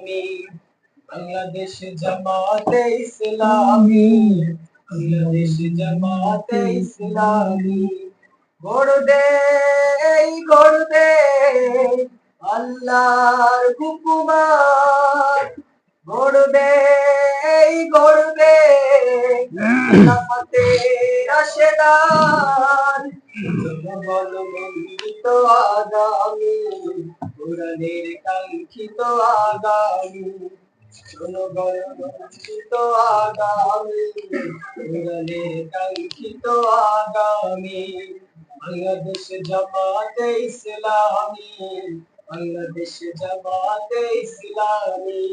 ইসলামী বাংলাদেশ জামাতে ইসলামী, বাংলাদেশ জামাতে ইসলামী। গড়দে এই গড়দে আল্লাহর হুকুমাত গড়বে এই গড়বে খেলাফতে রাশেদার জনগণ মন্ডিত আগামী কোরআনের কাঙ্ক্ষিত আগামী জনগণ আগামী কোরআনের কাঙ্ক্ষিত আগামী বাংলাদেশ জামাতে ইসলামী, বাংলাদেশ জামাতে ইসলামী,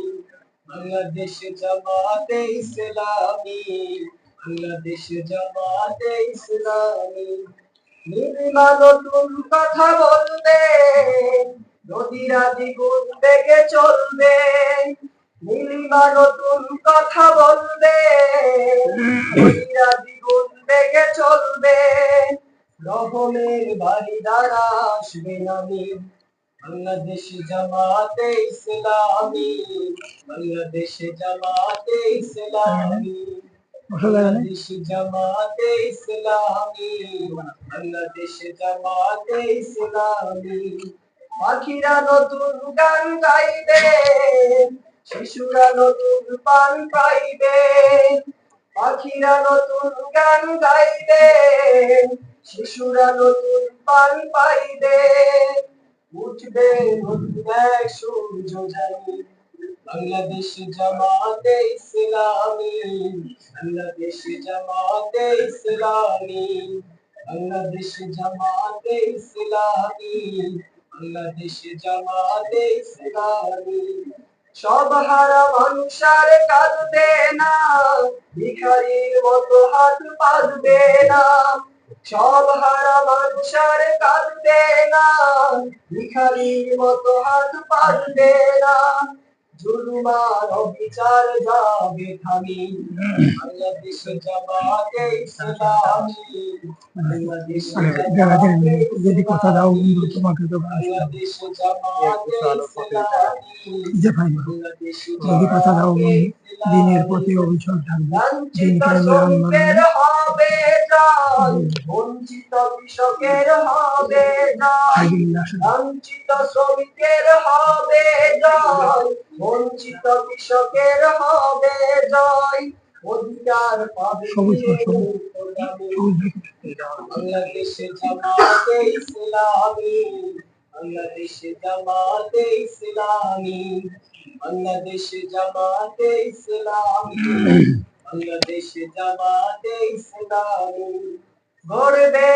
বাংলাদেশ জামাতে ইসলামী, বাংলাদেশ জামাতে ইসলামী। নতুন কথা বলবে নদীরা দ্বিগুণ বেগে চলবে নীলিমা নতুন কথা বলবে নদীরা দ্বিগুণ বেগে চলবে রহমের বাড়ি দ্বারা আসবে নামি। বাংলাদেশ জামাতে ইসলামী, বাংলাদেশ জামাতে ইসলামী। বাংলাদেশ জামাতে ইসলামী, বাংলাদেশ জামাতে ইসলামী। পাখিরা নতুন গান গাইবে, শিশুরা নতুন পান পাইবে পাখিরা নতুন গান গাইবে, শিশুরা নতুন পান পাইবে। উঠবে নতুন এক সূর্য জানি বাংলাদেশ জামাতে ইসলামী। বাংলাদেশ জামাতে ইসলামী, বাংলাদেশ জামাতে ইসলামী। বাংলাদেশ জামাতে ইসলামী। সব হারা মানুষ আর কাঁদবে না ভিখারির মতো হাত পাদ না। সব হারা মানুষ আর কাঁদবে না ভিখারির মতো হাত পাদ না। জুলুমার অবিচার যাবে থামি বাংলাদেশ জামাতে ইসলামী। বাংলাদেশ জামাতে যদি কথা দাও বন্ধু তোমাকে তো বাংলাদেশ জামাতে ইসলামী। বাংলাদেশ যদি কথা দাও বন্ধু দিনের প্রতি অভিযোগ থাকবে দিন কায়েমের শ্রমিকের হবে বঞ্চিত কৃষকের হবে জয়। লাঞ্ছিত শ্রমিকের হবে জয়। বঞ্চিত কৃষকের হবে জয়। অধিকার পাবে বাংলাদেশ জামাতে ইসলামী। বাংলাদেশ জামাতে ইসলামী। বাংলাদেশ জামাতে ইসলামী। বাংলাদেশ জামাতে ইসলামী। গড়বে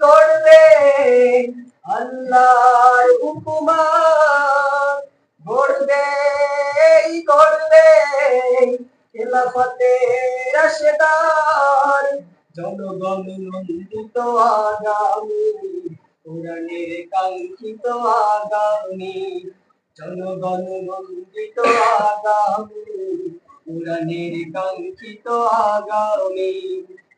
গড়বে আল্লাহর হুকুমাত গড়বে গড়বে খেলাফতে রাশেদার। জনগণ নন্দিত আগামী কোরআনের কাঙ্ক্ষিত আগামী। জনগণ নন্দিত আগামী কোরআনের কাঙ্ক্ষিত আগামী।